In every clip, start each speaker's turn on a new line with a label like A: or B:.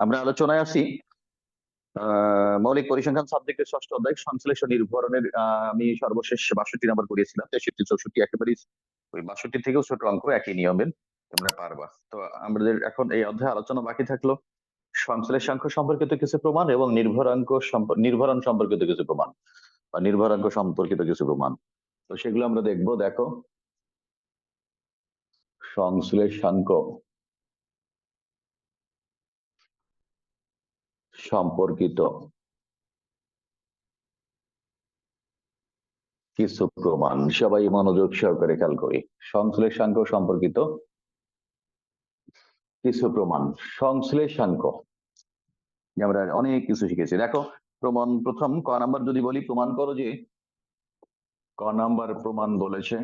A: আমরা আলোচনায় আহ, মৌলিক পরিসংখ্যান সাবজেক্টের ষষ্ঠ অধ্যায় সংশ্লেষ নির্ভরণের আমি সর্বশেষ বাষট্টি নাম্বার করিয়েছিলাম তেষট্টি চৌষট্টি একেবারে ওই বাষট্টি থেকেও ছোট অঙ্ক একই নিয়মের তোমরা পারবা। তো আমাদের এখন এই অধ্যায়ে আলোচনা বাকি থাকল। সংশ্লেষাঙ্ক সম্পর্কিত কিছু প্রমাণ এবং নির্ভরাঙ্ক নির্ভরণ সম্পর্কিত কিছু প্রমাণ বা নির্ভরাঙ্ক সম্পর্কিত কিছু প্রমাণ। তো সেগুলো আমরা দেখব দেখো। সংশ্লেষাঙ্ক সম্পর্কিত কিছু প্রমাণ। সবাই মনোযোগ সহকারে খেয়াল করি। সংশ্লেষাঙ্ক সম্পর্কিত কিছু প্রমাণ। সংশ্লেষাঙ্ক। আমরা অনেক কিছু শিখেছি। দেখো, প্রমাণ প্রথম, ক নাম্বার যদি বলি, প্রমাণ করো যে ক নাম্বার প্রমাণ বলেছে।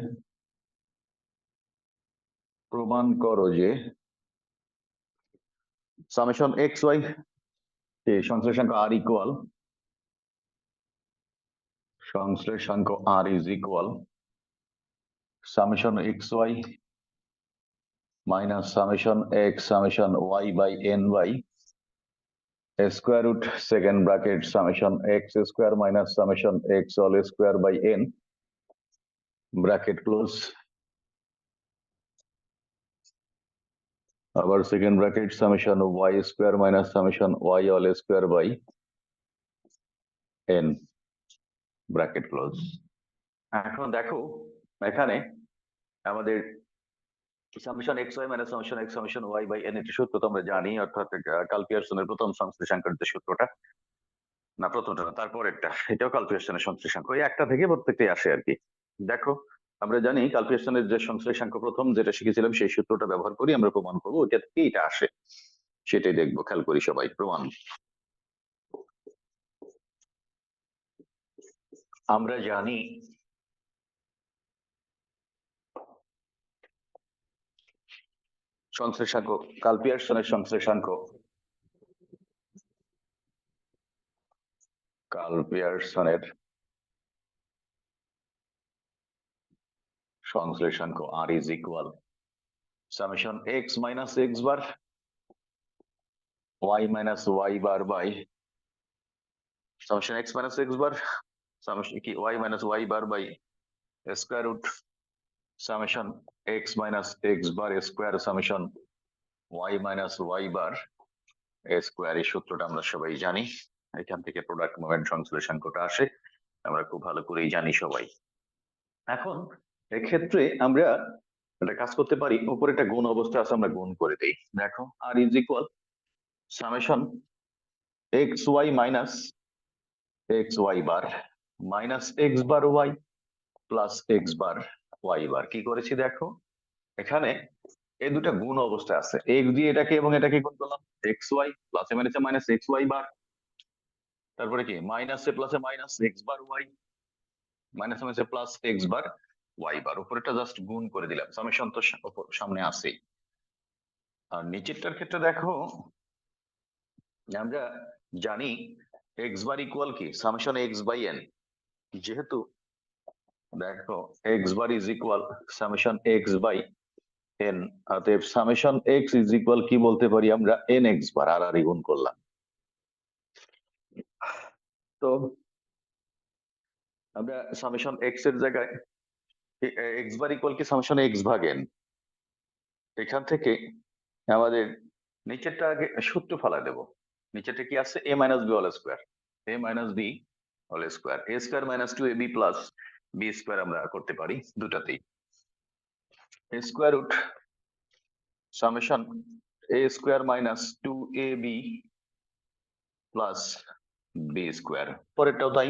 A: প্রমাণ করো যে সামেশন এক্স ওয়াই যে সংশ্লেষাঙ্ক R equal সংশ্লেষাঙ্ক R is equal summation X Y minus summation X summation Y by N Y square root second bracket summation X square minus summation X all square by N bracket close আবার second bracket summation y square minus summation y all square by n bracket close. এখন দেখো, এখানে আমাদের summation X Y minus summation X summation Y by N এটি সূত্র তো আমরা জানি, অর্থাৎ কাল পিয়ারসনের প্রথম সংশ্লেষাঙ্কের যে সূত্রটা। না, প্রথমটা না, তারপরেরটা, এটাও কাল পিয়ারসনের সংশ্লেষাঙ্ক ওই একটা থেকে প্রত্যেকটাই আসে আর কি। দেখো আমরা জানি কাল পিয়ারসনের যে সংশ্লেষাঙ্ক প্রথম, যেটা শিখেছিলাম, সেই সূত্রটা ব্যবহার করি, আমরা প্রমাণ করব। ওইটা থেকে এটা আসে। সেটাই দেখব, খেয়াল করি সবাই, প্রমাণ। আমরা জানি সংশ্লেষাঙ্ক কালপিয়ারসনের সংশ্লেষাঙ্ক কাল পিয়ারসনের সংশ্লেষাঙ্ক R is equal summation X minus X bar Y minus Y bar by summation X minus X bar summation কি Y minus Y bar by square root summation X minus X bar square summation Y minus Y bar square এই সূত্রটা আমরা সবাই জানি। এখান থেকে product moment সংশ্লেষণ কোটা আসে, আমরা খুব ভালো করেই জানি সবাই। এখন এক্ষেত্রে আমরা একটা কাজ করতে পারি। উপরে একটা গুণ অবস্থা আছে, আমরা গুণ করে দেই। দেখো R is equal summation X Y minus X Y bar minus X bar Y plus X bar Y bar কি করেছি দেখো? এখানে এই দুটা গুণ অবস্থা আছে। এক্স দিয়ে এটাকে এবং এটাকে গুণ করলাম এক্স ওয়াই প্লাসে মাইনাসে মাইনাস এক্স ওয়াই বার তারপরে কি? মাইনাসে প্লাসে মাইনাস এক্স বার ওয়াই মাইনাসে মাইনাসে plus X bar Y bar উপরেটা just গুণ করে দিলাম। সামেশন তো সামনে আছেই আর নিচেরটার ক্ষেত্রে দেখো, আমরা জানি এক্স বার ইকুয়াল কি? সামেশন এক্স বাই এন যেহেতু দেখো X bar is equal summation X by N অতএব সামেশন এক্স ইজ ইকুয়াল কি বলতে পারি আমরা? এন এক্স বার আর আর গুণ করলাম। তো, আমরা সামেশন এক্সের জায়গায় এক্স বার ইকুয়াল কি সামেশন এক্স ভাগ এন এখান থেকে আমাদের নিচেরটা আগে সূত্র ফেলা দেব। নিচেরটা কি আছে? A minus B all square A minus B all square A square minus two A B plus B square আমরা করতে পারি দুটাতেই। A square root summation A square minus two A B plus B square পরেরটাও তাই।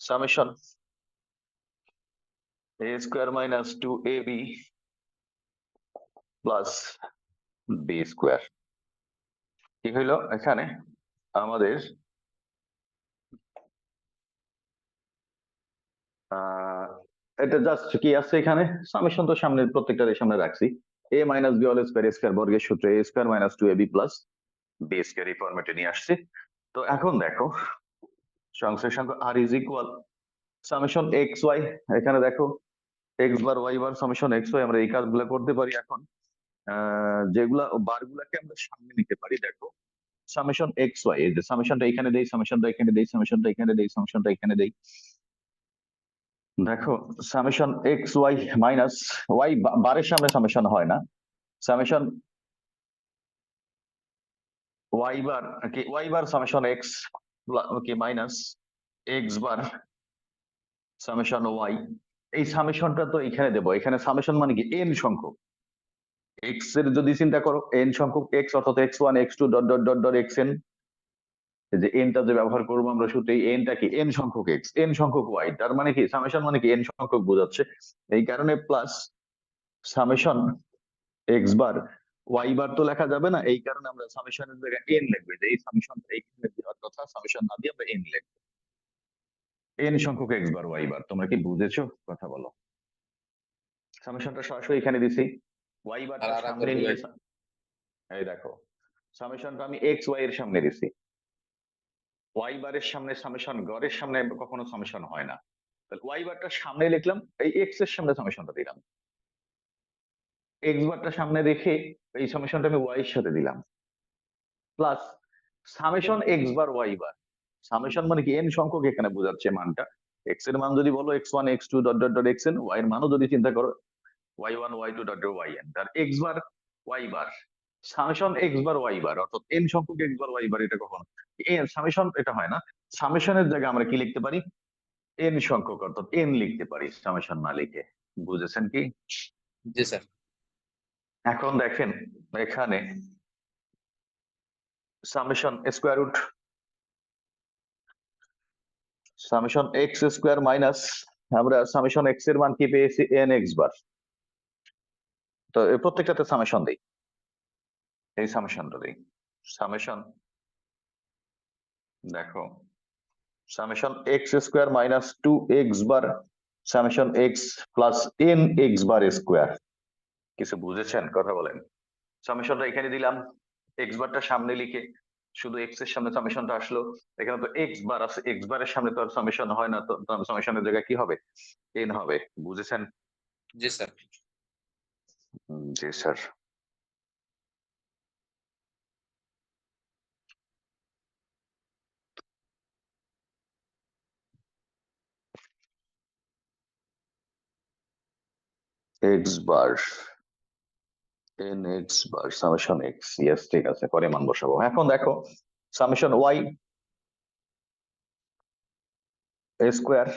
A: Summation minus two A B plus B square কি হইল এখানে? আমাদের এটা just কি আছে এখানে? সামেশন তো সামনে প্রত্যেকটার সামনে রাখছি। A minus B all square square বর্গের সূত্র A square minus two B plus B এই ফরম্যাটে নিয়ে আসছি। তো এখন দেখো সংশ্লেষণ R is equal summation X Y এখানে দেখো X bar Y bar summation X Y আমরা এই কাজগুলো করতে পারি এখন। যেগুলা বারগুলাকে আমরা সামনে নিতে পারি, দেখো। সামেশন এক্স ওয়াই এই যে সামেশনটা এখানে দেই সামেশনটা এখানে দেই সামেশনটা এখানে দেই সামেশনটা এখানে দেই। দেখো summation X Y minus Y বারের সামনে সামেশন হয় না। সামেশন ওয়াই বার কি ওয়াই বার সামেশন এক্স কি minus X bar summation Y এই সামেশনটা তো এখানে দেবো। এখানে সামেশন মানে কি? এন সংখ্যক। এক্সের যদি চিন্তা করো এন সংখ্যক এক্স অর্থাৎ X one X two dot dot dot dot X N যে এনটা যে ব্যবহার করব আমরা শুধু, এই এনটা কি? এন সংখ্যক এক্স এন সংখ্যক ওয়াই তার মানে কি? সামেশন মানে কি? এন সংখ্যক বোঝাচ্ছে। এই কারণে plus summation X bar Y bar তো লেখা যাবে না। এই কারণে আমরা সামেশনের জায়গায় এন লিখবে। যে এই সামেশন দেওয়ার কথা সামেশন না দিয়ে আমরা এন লিখব। এন সংখ্যক এক্স বার ওয়াই বার। তোমরা কি বুঝেছ? কথা বলো। সামেশনটা সরাসরি এখানে দিছি। ওয়াই বার সামনে নিয়ে এই দেখো। সামেশনটা আমি এক্স ওয়াই এর সামনে দিছি। ওয়াই বারের সামনে সামেশন গড়ের সামনে কখনো সামেশন হয় না। তাহলে ওয়াই বারটা সামনে লিখলাম এই এক্সের সামনে সামেশনটা দিলাম। এক্স বারটা সামনে রেখে এই সামেশনটা আমি ওয়াই এর সাথে দিলাম। Plus summation X bar Y bar. Summation মানে কি? এন সংখ্যক এখানে বোঝাচ্ছে মানটা। এক্সের মান যদি বলো X one X two dot dot dot X N Y এর মানও যদি চিন্তা করো Y one Y two dot Y N তার X bar Y bar summation X bar Y bar অর্থাৎ এন সংখ্যক এক্স বার ওয়াই বার এটা কখনো। এন সামেশন এটা হয় না। সামেশনের জায়গায় আমরা কি লিখতে পারি? এন সংখ্যক অর্থাৎ এন লিখতে পারি সামেশন না লিখে। বুঝেছেন কি?
B: জি স্যার।
A: এখন দেখেন এখানে summation square root summation X square minus, আমরা সামেশন এক্সের মান কি পেয়েছি? N X bar. তো প্রত্যেকটাতে সামেশন দেই। এই সামেশনটা দেই। সামেশন, দেখো, summation X square minus two X bar, summation X plus N X bar square. কিছু বুঝেছেন? কথা বলেন। সামেশনটা এখানে দিলাম। এক্স বারটা সামনে লিখে শুধু এক্সের সামনে সামেশনটা আসলো এখানে তো এক্স বার আছে এক্স বারের সামনে তো আর সামেশন হয় না তো সামেশনের জায়গায় কি হবে? এন হবে বুঝেছেন?
B: জি স্যার।
A: জি sir. X bar. N X bar summation X yes ঠিক আছে, পরে মান বসাবো। এখন দেখো summation Y square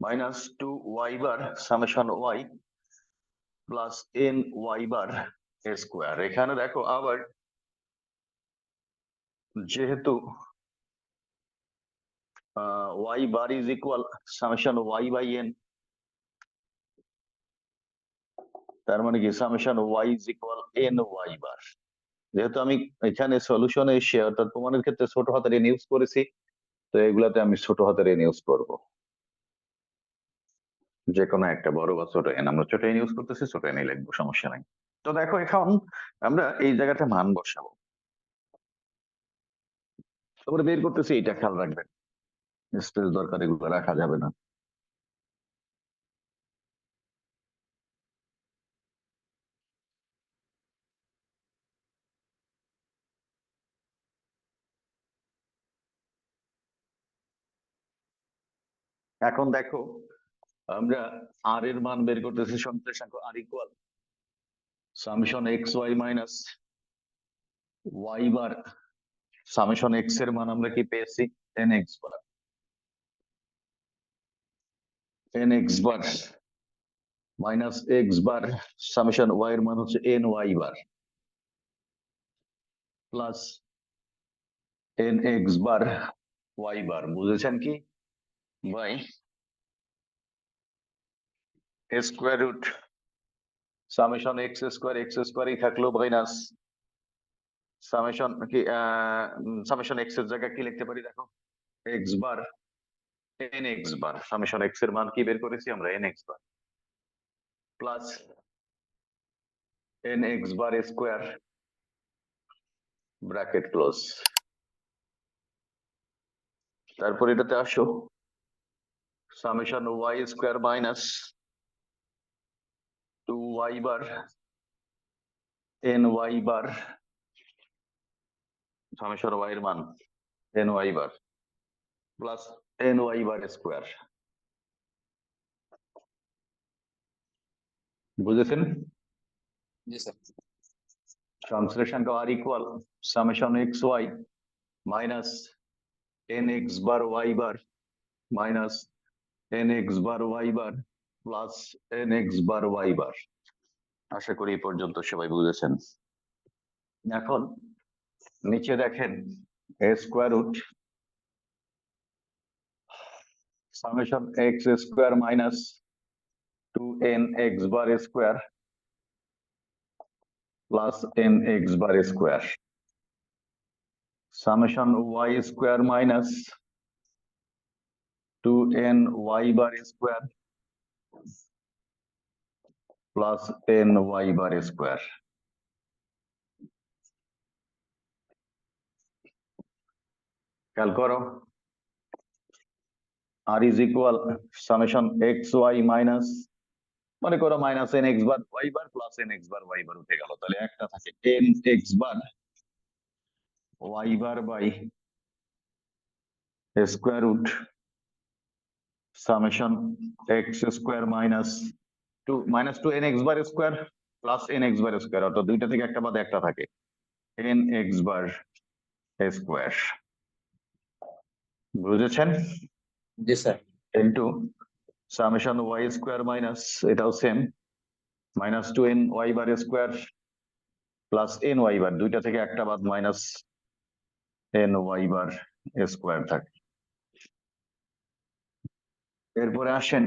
A: minus two Y bar summation Y plus N Y bar square এখানে দেখো আবার যেহেতু Y bar is equal summation Y by N তার মানে কি? Summation Y is equal N Y bar যেহেতু আমি এখানে সলিউশনে এসে অর্থাৎ প্রমাণের ক্ষেত্রে ছোট হাতের এন ইউজ করেছি, তো এগুলাতে আমি ছোট হাতের এন ইউজ করব। যে কোনো একটা, বড় বা ছোট এন আমরা ছোট এন ইউজ করতেছি, ছোট এন লিখব, সমস্যা নাই। তো দেখো, এখন আমরা এই জায়গাটা মান বসাবো। তারপরে বের করতেছি, এইটা খেয়াল রাখবেন স্পেস দরকার, এগুলো রাখা যাবে না। এখন দেখো, আমরা আর এর মান বের করতেছি সংশ্লেষাঙ্ক R equal summation X Y minus Y bar summation এক্সের মান আমরা কি পেয়েছি? N X bar N X bar minus X bar summation Y এর মান হচ্ছে N Y bar plus N X bar Y bar বুঝেছেন কি? By square root summation X square X স্কোয়ারই থাকল মাইনাস সামেশন কি সামেশন এক্সের জায়গায় কি লিখতে পারি দেখো? X bar N X bar summation এক্সের মান কি বের করেছি আমরা? N X bar plus N X bar square bracket close তারপর এটাতে আসো। Summation Y square minus two Y bar N Y bar summation Y এর মান N Y bar plus N Y bar square বুঝেছেন
B: জি sir
A: ট্রান্সলেশনটা R equal summation X Y minus N X bar Y bar minus N X bar Y bar plus N X bar Y bar আশা করি এই পর্যন্ত সবাই বুঝেছেন এখন নিচে দেখেন এ square root summation X square minus two N X bar square plus nx bar square. Summation y square minus square plus n y bar square. খেয়াল করো r is equal summation x y minus, মনে করো minus N X bar Y bar plus N X bar Y bar উঠে গেল তাহলে একটা থাকে N X bar Y bar by square root square minus two minus two N X bar square plus N X bar square অর্থাৎ দুইটা থেকে একটা বাদে একটা থাকে। এক্স বার স্কোয়ার বুঝেছেন?
B: জি sir.
A: Into summation Y square minus এটাও same minus two N Y bar square plus N Y bar দুইটা থেকে একটা বাদ minus N Y bar square থাকে। এরপরে আসেন।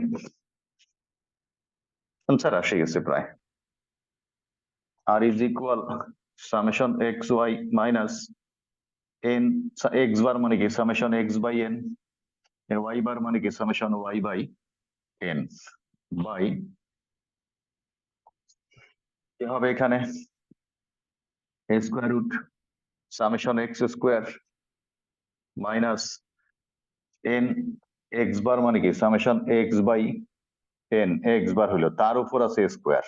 A: আনসার আসে গেছে প্রায়। R is equal summation X Y minus N X bar মানে কি? Summation X by N Y bar মানে কি? Summation Y by N by কি হবে এখানে? Square root summation x square minus n x bar মানে কি? Summation x by n x bar হলো তার উপর আছে স্কোয়ার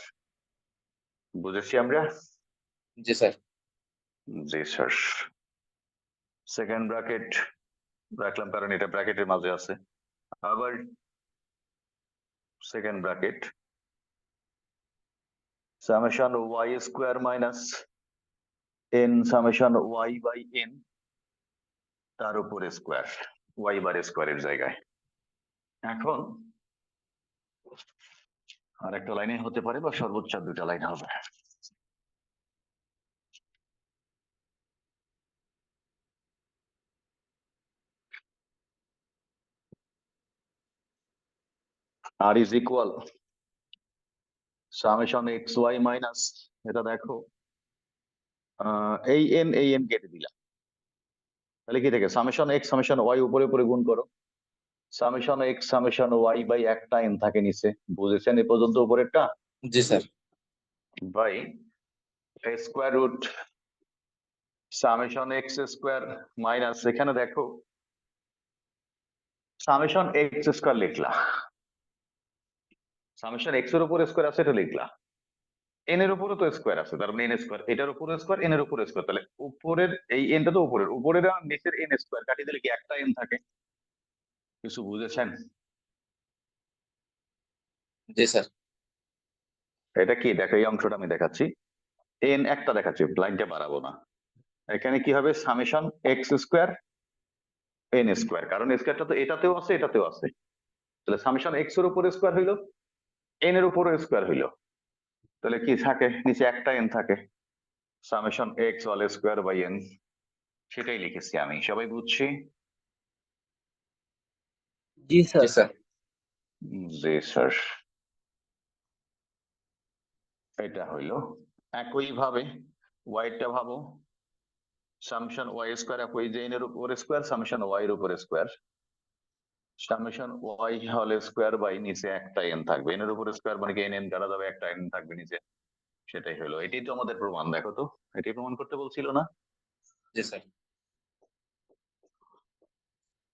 A: বুঝেছি আমরা?
B: জি স্যার।
A: জি স্যার। সেকেন্ড ব্র্যাকেট রাখলাম কারণ এটা ব্র্যাকেটের মাঝে আছে। আবার second bracket summation y square minus n summation y by n তার উপর স্কোয়ার ওয়াই বার স্কোয়ারের জায়গায়। এখন আর একটা লাইনে হতে পারে বা সর্বোচ্চ দুটা লাইন হবে। R is equal summation x y minus এটা দেখো এই এন এই এন কেটে দিলাম। তাহলে কি থেকে? সামেশন এক্স সামেশন ওয়াই উপরে উপরে গুণ করো। Summation x summation y by একটা এন থাকে নিচে। বুঝেছেন এ পর্যন্ত উপরেরটা?
B: জি sir.
A: By square root summation x square minus এখানে দেখো। সামেশন এক্স স্কোয়ার লিখলা। সামেশন এক্সের উপর স্কোয়ার আছে এটা লিখলা। এন এর উপরও তো স্কোয়ার আছে তার মানে এন স্কোয়ার এটার উপরে স্কোয়ার এন এর উপরে স্কোয়ার তাহলে উপরের এই এনটা তো উপরের। উপরের আর নিচের এন স্কোয়ার কাটিয়ে দিলে কি একটা এন থাকে? কিছু বুঝেছেন
B: জি স্যার।
A: এটা কি? দেখো এই অংশটা আমি দেখাচ্ছি। এন একটা দেখাচ্ছি লাইনটা বাড়াবো না। এখানে কি হবে? Summation x square n square কারণ স্কোয়ারটা তো এটাতেও আছে এটাতেও আছে। তাহলে সামেশন এক্সের উপর স্কোয়ার হইল এন এর উপর স্কোয়ার হইল। তাহলে কি থাকে? নিচে একটা এন থাকে। Summation x all square by n সেটাই লিখেছি আমি। সবাই বুঝছি?
C: জি স্যার।
B: জি স্যার।
A: জি স্যার। এটা হইল। একইভাবে ওয়াইটা ভাবো। সামশন ওয়াই স্কোয়ার একই যে এর উপর স্কোয়ার সামশন ওয়াই এর উপর স্কোয়ার। সামেশন ওয়াই হল স্কোয়ার বাই নিচে একটা এন থাকবে। এন এর উপর স্কোয়ার মানে কি? এন এন দ্বারা যাবে একটা এন থাকবে নিচে। সেটাই হলো এটাই তো আমাদের প্রমাণ। দেখো তো এটাই প্রমাণ করতে বলছিল না?
B: জি স্যার।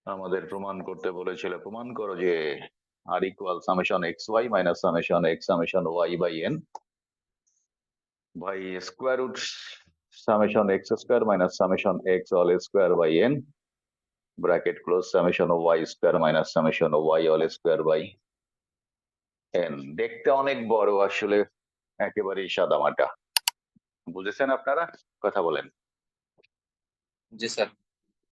A: আমাদের প্রমাণ করতে বলেছিল, প্রমাণ করো যে r equal summation x y minus summation x summation y by n by square root summation x square minus summation x all square by n bracket close summation O y square minus summation O y all square by n দেখতে অনেক বড় আসলে একেবারে সাদা মাটা বুঝেছেন আপনারা? কথা বলেন।
B: জি স্যার।